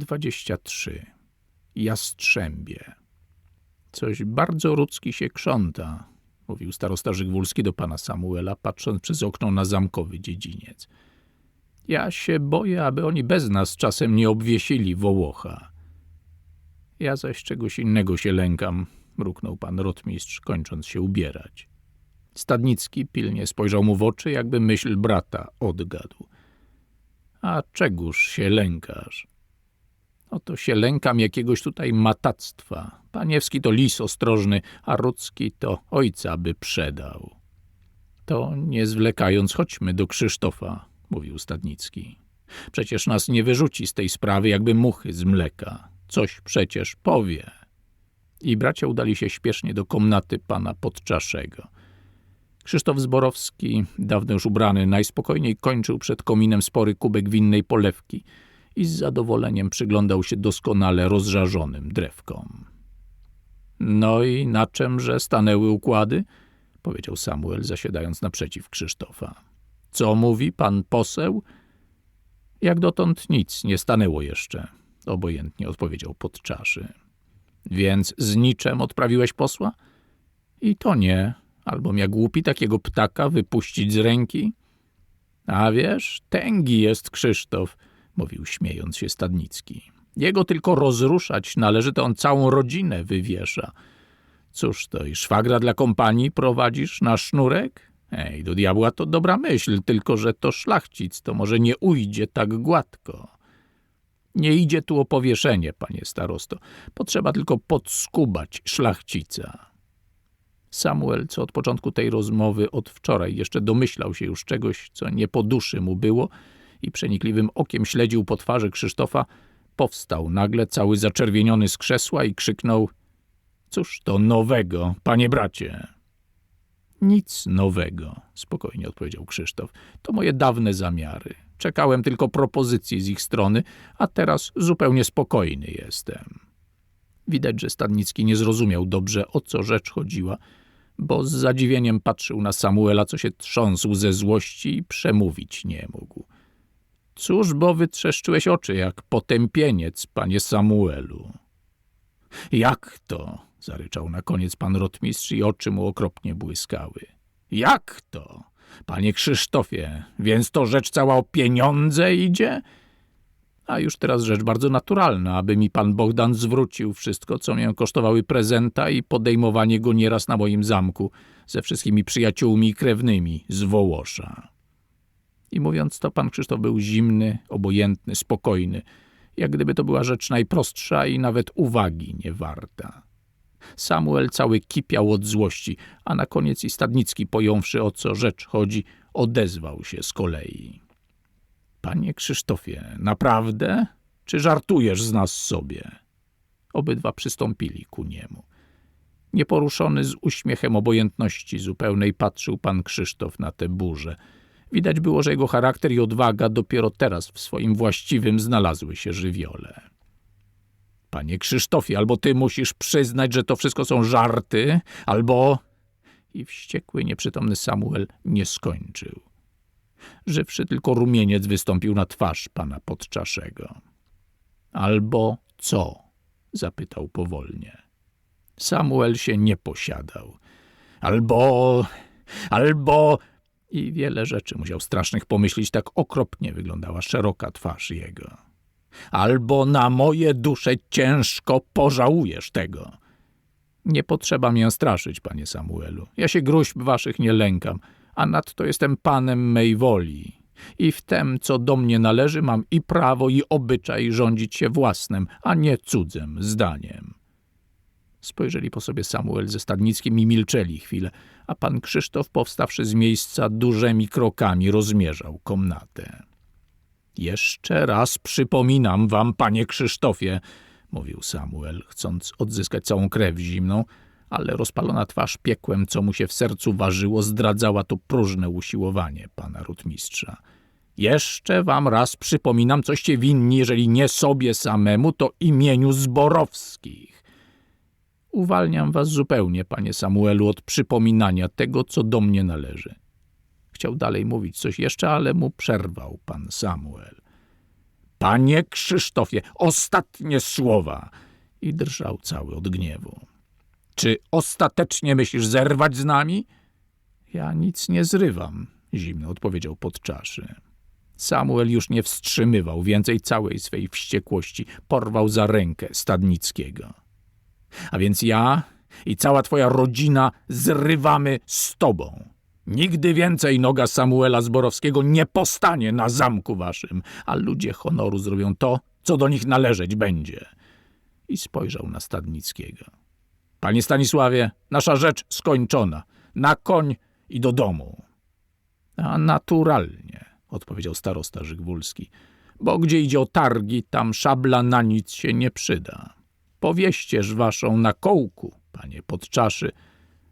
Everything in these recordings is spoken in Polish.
23. Jastrzębie. Coś bardzo ludzki się krząta, mówił starosta Żygwólski do pana Samuela, patrząc przez okno na zamkowy dziedziniec. Ja się boję, aby oni bez nas czasem nie obwiesili wołocha. Ja zaś czegoś innego się lękam, mruknął pan rotmistrz, kończąc się ubierać. Stadnicki pilnie spojrzał mu w oczy, jakby myśl brata odgadł. A czegóż się lękasz? Oto się lękam jakiegoś tutaj matactwa. Paniewski to lis ostrożny, a Rudzki to ojca by przedał. To nie zwlekając, chodźmy do Krzysztofa, mówił Stadnicki. Przecież nas nie wyrzuci z tej sprawy jakby muchy z mleka. Coś przecież powie. I bracia udali się śpiesznie do komnaty pana Podczaszego. Krzysztof Zborowski, dawno już ubrany, najspokojniej kończył przed kominem spory kubek winnej polewki i z zadowoleniem przyglądał się doskonale rozżarzonym drewkom. No i na czemże stanęły układy? powiedział Samuel, zasiadając naprzeciw Krzysztofa. Co mówi pan poseł? Jak dotąd nic nie stanęło jeszcze, obojętnie odpowiedział podczaszy. Więc z niczem odprawiłeś posła? I to nie, albom jak głupi takiego ptaka wypuścić z ręki. A wiesz, tęgi jest Krzysztof, mówił śmiejąc się Stadnicki. Jego tylko rozruszać należy, to on całą rodzinę wywiesza. Cóż to, i szwagra dla kompanii prowadzisz na sznurek? Ej, do diabła to dobra myśl, tylko że to szlachcic, to może nie ujdzie tak gładko. Nie idzie tu o powieszenie, panie starosto. Potrzeba tylko podskubać szlachcica. Samuel, co od początku tej rozmowy, od wczoraj jeszcze domyślał się już czegoś, co nie po duszy mu było i przenikliwym okiem śledził po twarzy Krzysztofa, powstał nagle cały zaczerwieniony z krzesła i krzyknął – Cóż to nowego, panie bracie? Nic nowego, spokojnie odpowiedział Krzysztof. To moje dawne zamiary. Czekałem tylko propozycji z ich strony, a teraz zupełnie spokojny jestem. Widać, że Stadnicki nie zrozumiał dobrze, o co rzecz chodziła, bo z zadziwieniem patrzył na Samuela, co się trząsł ze złości i przemówić nie mógł. Cóż, bo wytrzeszczyłeś oczy jak potępieniec, panie Samuelu. Jak to? zaryczał na koniec pan rotmistrz i oczy mu okropnie błyskały. Jak to? Panie Krzysztofie, więc to rzecz cała o pieniądze idzie? A już teraz rzecz bardzo naturalna, aby mi pan Bogdan zwrócił wszystko, co mię kosztowały prezenta i podejmowanie go nieraz na moim zamku ze wszystkimi przyjaciółmi i krewnymi z Wołosza. I mówiąc to, pan Krzysztof był zimny, obojętny, spokojny, jak gdyby to była rzecz najprostsza i nawet uwagi niewarta. Samuel cały kipiał od złości, a na koniec i Stadnicki, pojąwszy o co rzecz chodzi, odezwał się z kolei. Panie Krzysztofie, naprawdę? Czy żartujesz z nas sobie? Obydwa przystąpili ku niemu. Nieporuszony z uśmiechem obojętności zupełnej patrzył pan Krzysztof na tę burzę. Widać było, że jego charakter i odwaga dopiero teraz w swoim właściwym znalazły się żywiole. Panie Krzysztofie, albo ty musisz przyznać, że to wszystko są żarty, albo... I wściekły, nieprzytomny Samuel nie skończył. Żywszy tylko rumieniec wystąpił na twarz pana Podczaszego. Albo co? zapytał powolnie. Samuel się nie posiadał. Albo... albo... I wiele rzeczy musiał strasznych pomyśleć, tak okropnie wyglądała szeroka twarz jego. Albo na moje dusze ciężko pożałujesz tego. Nie potrzeba mię straszyć, panie Samuelu. Ja się gruźb waszych nie lękam a nadto jestem panem mej woli. I w tem, co do mnie należy, mam i prawo, i obyczaj rządzić się własnym, a nie cudzym zdaniem. Spojrzeli po sobie Samuel ze Stadnickim i milczeli chwilę, a pan Krzysztof, powstawszy z miejsca, dużymi krokami rozmierzał komnatę. Jeszcze raz przypominam wam, panie Krzysztofie, mówił Samuel, chcąc odzyskać całą krew zimną, ale rozpalona twarz piekłem, co mu się w sercu ważyło, zdradzała to próżne usiłowanie pana rotmistrza. Jeszcze wam raz przypominam, coście winni, jeżeli nie sobie samemu, to imieniu Zborowskich. Uwalniam was zupełnie, panie Samuelu, od przypominania tego, co do mnie należy. Chciał dalej mówić coś jeszcze, ale mu przerwał pan Samuel. Panie Krzysztofie, ostatnie słowa! I drżał cały od gniewu. Czy ostatecznie myślisz zerwać z nami? Ja nic nie zrywam, zimno odpowiedział podczaszy. Samuel już nie wstrzymywał więcej całej swej wściekłości. Porwał za rękę Stadnickiego. A więc ja i cała twoja rodzina zrywamy z tobą. Nigdy więcej noga Samuela Zborowskiego nie postanie na zamku waszym, a ludzie honoru zrobią to, co do nich należeć będzie. I spojrzał na Stadnickiego. Panie Stanisławie, nasza rzecz skończona. Na koń i do domu. A naturalnie, odpowiedział starosta Żygwólski, bo gdzie idzie o targi, tam szabla na nic się nie przyda. Powieścież waszą na kołku, panie podczaszy,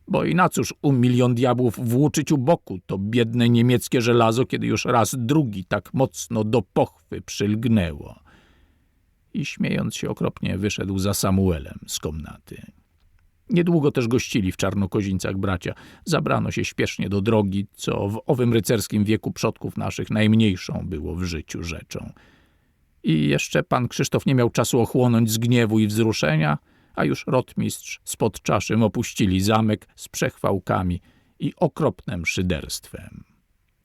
bo i na cóż u milion diabłów włóczyć u boku to biedne niemieckie żelazo, kiedy już raz drugi tak mocno do pochwy przylgnęło. I śmiejąc się okropnie wyszedł za Samuelem z komnaty. Niedługo też gościli w Czarnokozińcach bracia. Zabrano się śpiesznie do drogi, co w owym rycerskim wieku przodków naszych najmniejszą było w życiu rzeczą. I jeszcze pan Krzysztof nie miał czasu ochłonąć z gniewu i wzruszenia, a już rotmistrz z podczaszym opuścili zamek z przechwałkami i okropnym szyderstwem.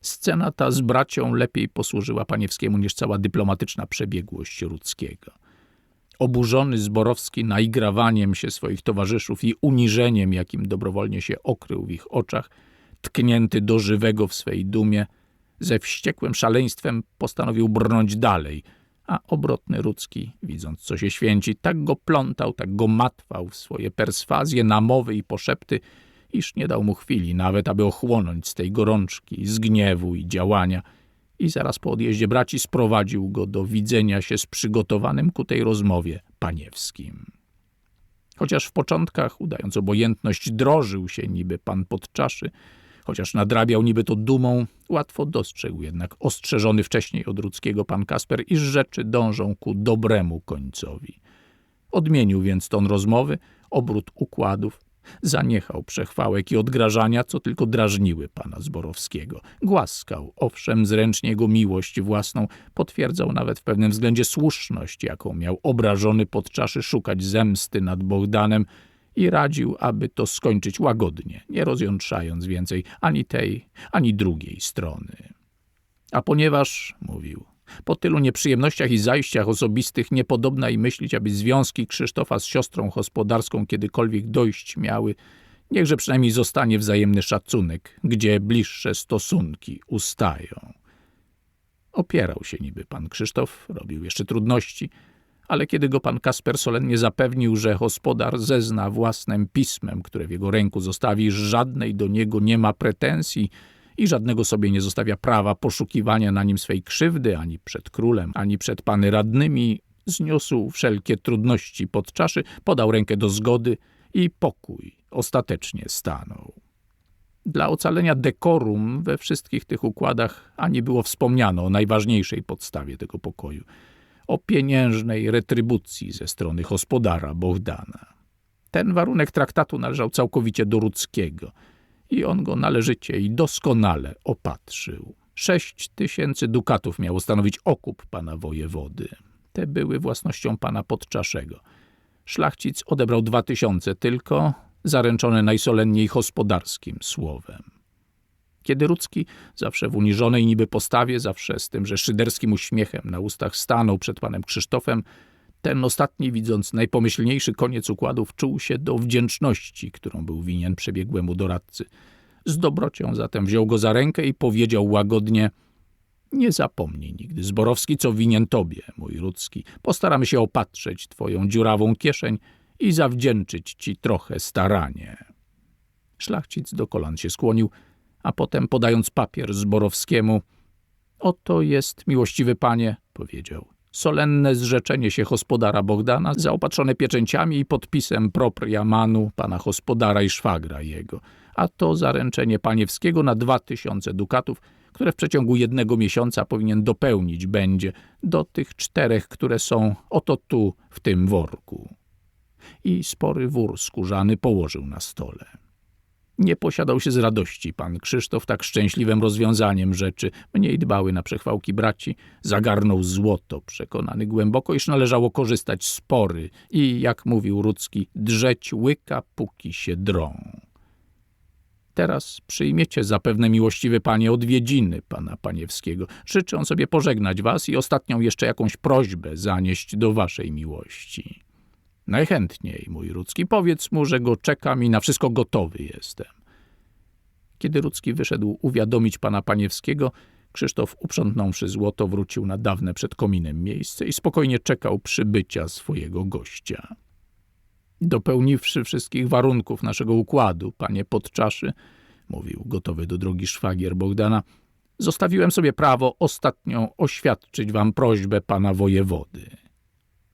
Scena ta z bracią lepiej posłużyła paniewskiemu niż cała dyplomatyczna przebiegłość Rudzkiego. Oburzony Zborowski naigrawaniem się swoich towarzyszów i uniżeniem, jakim dobrowolnie się okrył w ich oczach, tknięty do żywego w swej dumie, ze wściekłym szaleństwem postanowił brnąć dalej, a obrotny Rudzki, widząc co się święci, tak go plątał, tak go matwał w swoje perswazje, namowy i poszepty, iż nie dał mu chwili nawet, aby ochłonąć z tej gorączki, z gniewu i działania – i zaraz po odjeździe braci sprowadził go do widzenia się z przygotowanym ku tej rozmowie paniewskim. Chociaż w początkach, udając obojętność, drożył się niby pan podczaszy, chociaż nadrabiał niby to dumą, łatwo dostrzegł jednak ostrzeżony wcześniej od ludzkiego pan Kasper, iż rzeczy dążą ku dobremu końcowi. Odmienił więc ton rozmowy, obrót układów, Zaniechał przechwałek i odgrażania, co tylko drażniły pana Zborowskiego. Głaskał, owszem, zręcznie jego miłość własną, potwierdzał nawet w pewnym względzie słuszność, jaką miał obrażony podczaszy szukać zemsty nad Bogdanem i radził, aby to skończyć łagodnie, nie rozjątrzając więcej ani tej, ani drugiej strony. A ponieważ, mówił, po tylu nieprzyjemnościach i zajściach osobistych niepodobna i myśleć, aby związki Krzysztofa z siostrą gospodarską kiedykolwiek dojść miały, niechże przynajmniej zostanie wzajemny szacunek, gdzie bliższe stosunki ustają. Opierał się niby pan Krzysztof, robił jeszcze trudności, ale kiedy go pan Kasper solennie zapewnił, że gospodar zezna własnym pismem, które w jego ręku zostawi, żadnej do niego nie ma pretensji, i żadnego sobie nie zostawia prawa poszukiwania na nim swej krzywdy ani przed królem, ani przed pany radnymi, zniósł wszelkie trudności pod czaszy, podał rękę do zgody i pokój ostatecznie stanął. Dla ocalenia dekorum we wszystkich tych układach ani było wspomniano o najważniejszej podstawie tego pokoju o pieniężnej retrybucji ze strony gospodara Bohdana. Ten warunek traktatu należał całkowicie do Rudzkiego – i on go należycie i doskonale opatrzył. Sześć tysięcy dukatów miało stanowić okup pana wojewody. Te były własnością pana Podczaszego. Szlachcic odebrał dwa tysiące tylko, zaręczone najsolenniej gospodarskim słowem. Kiedy Rudzki, zawsze w uniżonej niby postawie, zawsze z tym, że szyderskim uśmiechem na ustach stanął przed panem Krzysztofem, ten ostatni, widząc najpomyślniejszy koniec układów, czuł się do wdzięczności, którą był winien przebiegłemu doradcy. Z dobrocią zatem wziął go za rękę i powiedział łagodnie – nie zapomnij nigdy, Zborowski, co winien tobie, mój ludzki. Postaramy się opatrzeć twoją dziurawą kieszeń i zawdzięczyć ci trochę staranie. Szlachcic do kolan się skłonił, a potem podając papier Zborowskiemu – oto jest, miłościwy panie, powiedział solenne zrzeczenie się gospodara Bogdana, zaopatrzone pieczęciami i podpisem propria manu pana gospodara i szwagra jego, a to zaręczenie paniewskiego na dwa tysiące dukatów, które w przeciągu jednego miesiąca powinien dopełnić będzie do tych czterech, które są oto tu, w tym worku. I spory wór skórzany położył na stole. Nie posiadał się z radości pan Krzysztof tak szczęśliwym rozwiązaniem rzeczy. Mniej dbały na przechwałki braci, zagarnął złoto, przekonany głęboko, iż należało korzystać z pory i, jak mówił Rudzki, drzeć łyka, póki się drą. Teraz przyjmiecie zapewne miłościwy panie odwiedziny pana Paniewskiego. Życzę sobie pożegnać was i ostatnią jeszcze jakąś prośbę zanieść do waszej miłości. Najchętniej, mój Rudzki, powiedz mu, że go czekam i na wszystko gotowy jestem. Kiedy Rudzki wyszedł uwiadomić pana Paniewskiego, Krzysztof, uprzątnąwszy złoto, wrócił na dawne przed kominem miejsce i spokojnie czekał przybycia swojego gościa. Dopełniwszy wszystkich warunków naszego układu, panie Podczaszy, mówił gotowy do drogi szwagier Bogdana, zostawiłem sobie prawo ostatnią oświadczyć wam prośbę pana wojewody.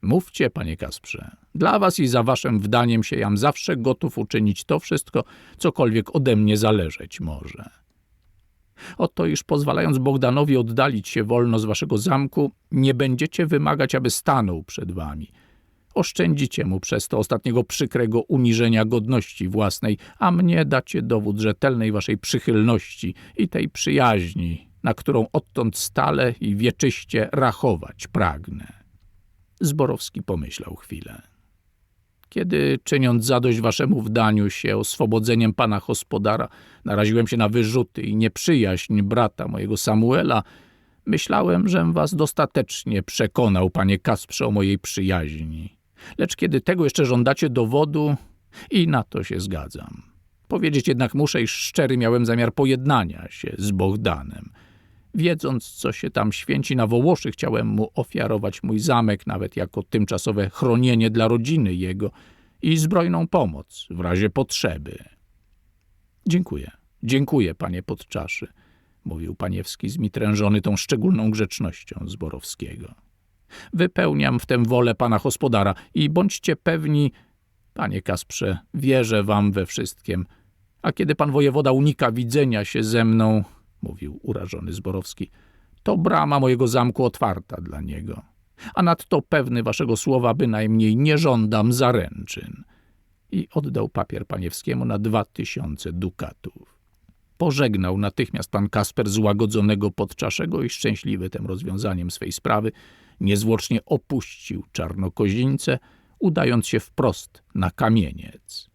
Mówcie, panie Kasprze, dla was i za waszym wdaniem się jam zawsze gotów uczynić to wszystko, cokolwiek ode mnie zależeć może. Oto iż pozwalając Bogdanowi oddalić się wolno z waszego zamku, nie będziecie wymagać, aby stanął przed wami – Oszczędzicie mu przez to ostatniego przykrego uniżenia godności własnej, a mnie dacie dowód rzetelnej waszej przychylności i tej przyjaźni, na którą odtąd stale i wieczyście rachować pragnę. Zborowski pomyślał chwilę. Kiedy, czyniąc zadość waszemu wdaniu się oswobodzeniem pana gospodara, naraziłem się na wyrzuty i nieprzyjaźń brata mojego Samuela, myślałem, żem was dostatecznie przekonał, panie Kasprze, o mojej przyjaźni. Lecz kiedy tego jeszcze żądacie dowodu, i na to się zgadzam. Powiedzieć jednak muszę, iż szczery miałem zamiar pojednania się z Bogdanem. Wiedząc, co się tam święci na Wołoszy, chciałem mu ofiarować mój zamek, nawet jako tymczasowe chronienie dla rodziny jego i zbrojną pomoc w razie potrzeby. Dziękuję, dziękuję, panie Podczaszy, mówił Paniewski zmitrężony tą szczególną grzecznością Zborowskiego. Wypełniam w tem wolę pana gospodara i bądźcie pewni, panie Kasprze, wierzę wam we wszystkim. A kiedy pan wojewoda unika widzenia się ze mną, mówił urażony Zborowski, to brama mojego zamku otwarta dla niego. A nadto pewny waszego słowa bynajmniej nie żądam zaręczyn. I oddał papier paniewskiemu na dwa tysiące dukatów. Pożegnał natychmiast pan Kasper złagodzonego podczaszego i szczęśliwy tym rozwiązaniem swej sprawy, niezwłocznie opuścił czarnokozińce, udając się wprost na kamieniec.